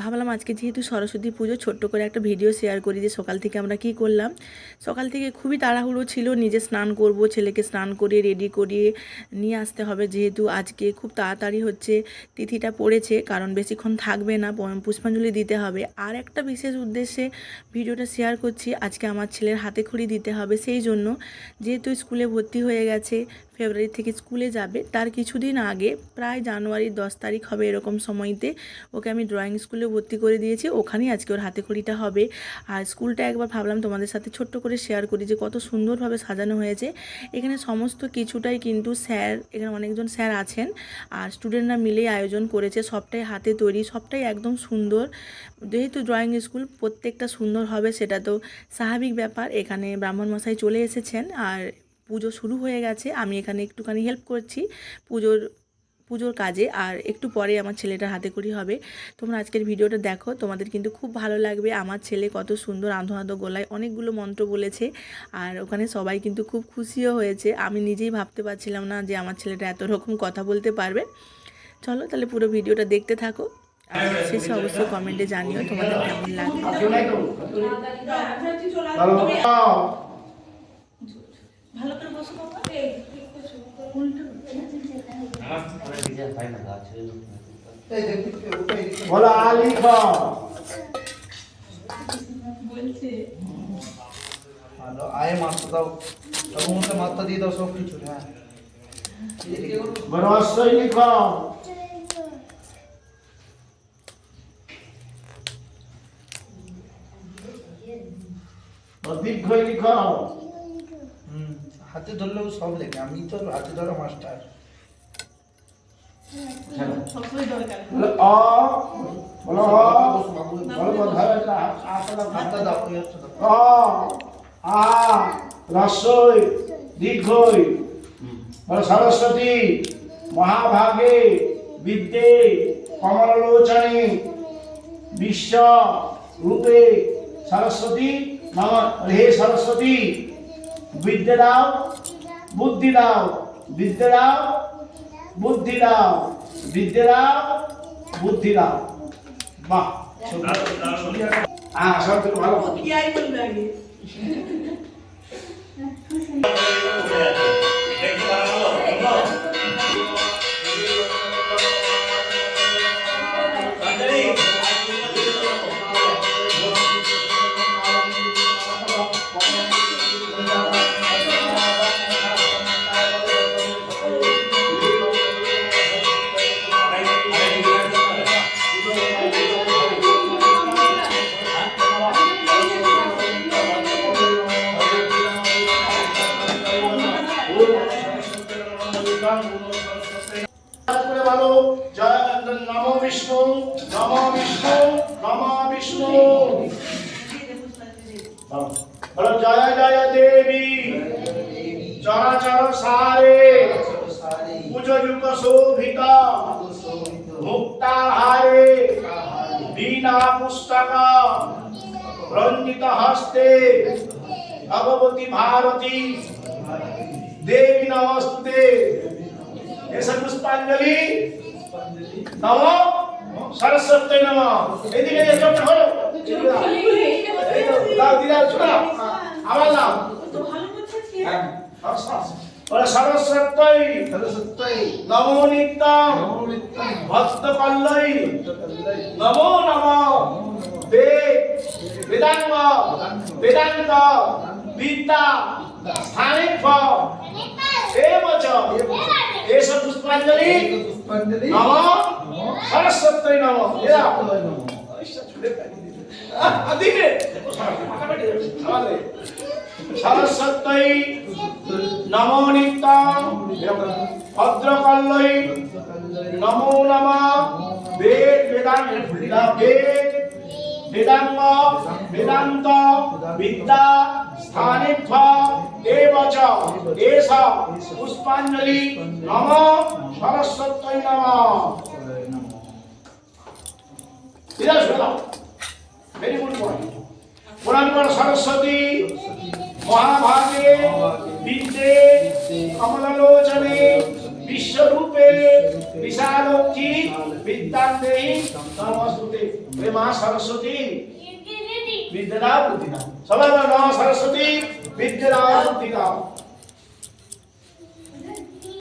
ভাবলাম আজকে যেহেতু সরস্বতী পুজো, ছোট্ট করে একটা ভিডিও শেয়ার করি যে সকাল থেকে আমরা কি করলাম। সকাল থেকে খুবই তাড়াহুড়ো ছিল, নিজে স্নান করব, ছেলেকে স্নান করিয়ে রেডি করিয়ে নিয়ে আসতে হবে। যেহেতু আজকে খুব তাড়াতাড়ি হচ্ছে, তিথিটা পড়েছে, কারণ বেশিক্ষণ থাকবে না পুষ্পাঞ্জলি দিতে হবে। আর একটা বিশেষ উদ্দেশ্যে ভিডিওটা শেয়ার করছি, আজকে আমার ছেলের হাতে খড়ি দিতে হবে। সেই জন্য যেহেতু স্কুলে ভর্তি হয়ে গেছে ফেব্রুয়ারি থেকে স্কুলে যাবে। তার কিছুদিন আগে, প্রায় জানুয়ারির দশ তারিখ হবে এরকম সময়তে ওকে আমি ড্রয়িং স্কুলে ভর্তি করে দিয়েছি। ওখানেই আজকে ওর হাতে খড়িটা হবে। আর স্কুলটা একবার ভাবলাম তোমাদের সাথে ছোট্ট করে শেয়ার করি যে কত সুন্দরভাবে সাজানো হয়েছে। এখানে সমস্ত কিছুটাই কিন্তু স্যার, এখানে অনেকজন স্যার আছেন। আর স্টুডেন্টরা মিলেই আয়োজন করেছে। সবটাই হাতে তৈরি, সবটাই একদম সুন্দর। যেহেতু ড্রয়িং স্কুল প্রত্যেকটা সুন্দর হবে, সেটা তো স্বাভাবিক ব্যাপার। এখানে ব্রাহ্মণ মশাই চলে এসেছেন। আর পুজো শুরু হয়ে গেছে, আমি এখানে একটুখানি হেল্প করছি পুজোর পুজোর কাজে, আর একটু পরে আমার ছেলেটার হাতে করি হবে। তোমরা আজকের ভিডিওটা দেখো, তোমাদের কিন্তু খুব ভালো লাগবে। আমার ছেলে কত সুন্দর আঁধো আঁধো গলায় অনেকগুলো মন্ত্র বলেছে, আর ওখানে সবাই কিন্তু খুব খুশিও হয়েছে। আমি নিজেই ভাবতে পারছিলাম না যে আমার ছেলেটা এত রকম কথা বলতে পারবে। চলো তাহলে পুরো ভিডিওটা দেখতে থাকো, আর শেষে অবশ্যই কমেন্টে জানিও তোমাদের কেমন লাগবে ভালো করে বসো বাবা বলো আলি খাও ভালো আয়ে মাত্রা দাও তখন মধ্যে মাত্রা দিয়ে দাও সব কিছু হ্যাঁ বলো অশ্বই লিখাও দীর্ঘই লিখাও হুম হাতে ধরলেও সব লেখে আমি তো হাতে ধরা মাস্টার। বলো সরস্বতী মহাভাগে বিদ্যে কমলোচনে বিশ্ব রূপে সরস্বতী নম হে সরস্বতী। বিদ্যে দাও বুদ্ধি দাও বিদ্যে দাও বুদ্ধি দাও বিদ্যে দাও বুদ্ধি দাও। বাহ হ্যাঁ সব থেকে ভালো। করে বলো, জয় নম বিষ্ণু নম বিষ্ণু নম বিষ্ণু। বলো জয় জয় দেবী। চরাচর সারে। পুজো যুগ শোভিত। মুক্তাহারে বীণা পুস্তক। রঞ্জিত হস্তে। ভগবতী ভারতী। দেবী নমস্তে। এসে পুষ্পাঞ্জলি নম সরস্বতী নম। এদিকে যে চোখটা হলো। এই তো দাও দিদার ছোড়া আমার নাম। হ্যাঁ, বলে সরস্বতী। সরস্বতী নমো নিত্যম ভক্ত ভক্তকল্যাণী নমো নম। বেদ বেদাঙ্গ। বেদান্ত। বিদ্যা। স্থানিক এবচ এস পুষ্পাঞ্জলি পুষ্পাঞ্জলি নম। সরস্বতী নম। এরা। সরস্বতী নমঃ। দিকে সরস্বতী নম নিত্যম। ভদ্রকল্লই নমো নম। বেদ বেদান্ত বেদ বেদাঙ্গ। বেদান্ত। বিদ্যা স্থানিত্ব এবচ এষ পুষ্পাঞ্জলি, নম, সরস্বতী নম। বিরাজ বেদাও ভেরি গুড পয়েন্ট পুরাণ সরস্বতী, মহাভাগে, বিদ্যে কমলোচনে বিশ্বরূপে, বিশালক্ষী বিদ্যান্তে নমস্তুতে। হে মা সরস্বতী। বিদ্যা বুদ্ধি দাও সবাই বলো সরস্বতী। বিদ্যা বুদ্ধি দাও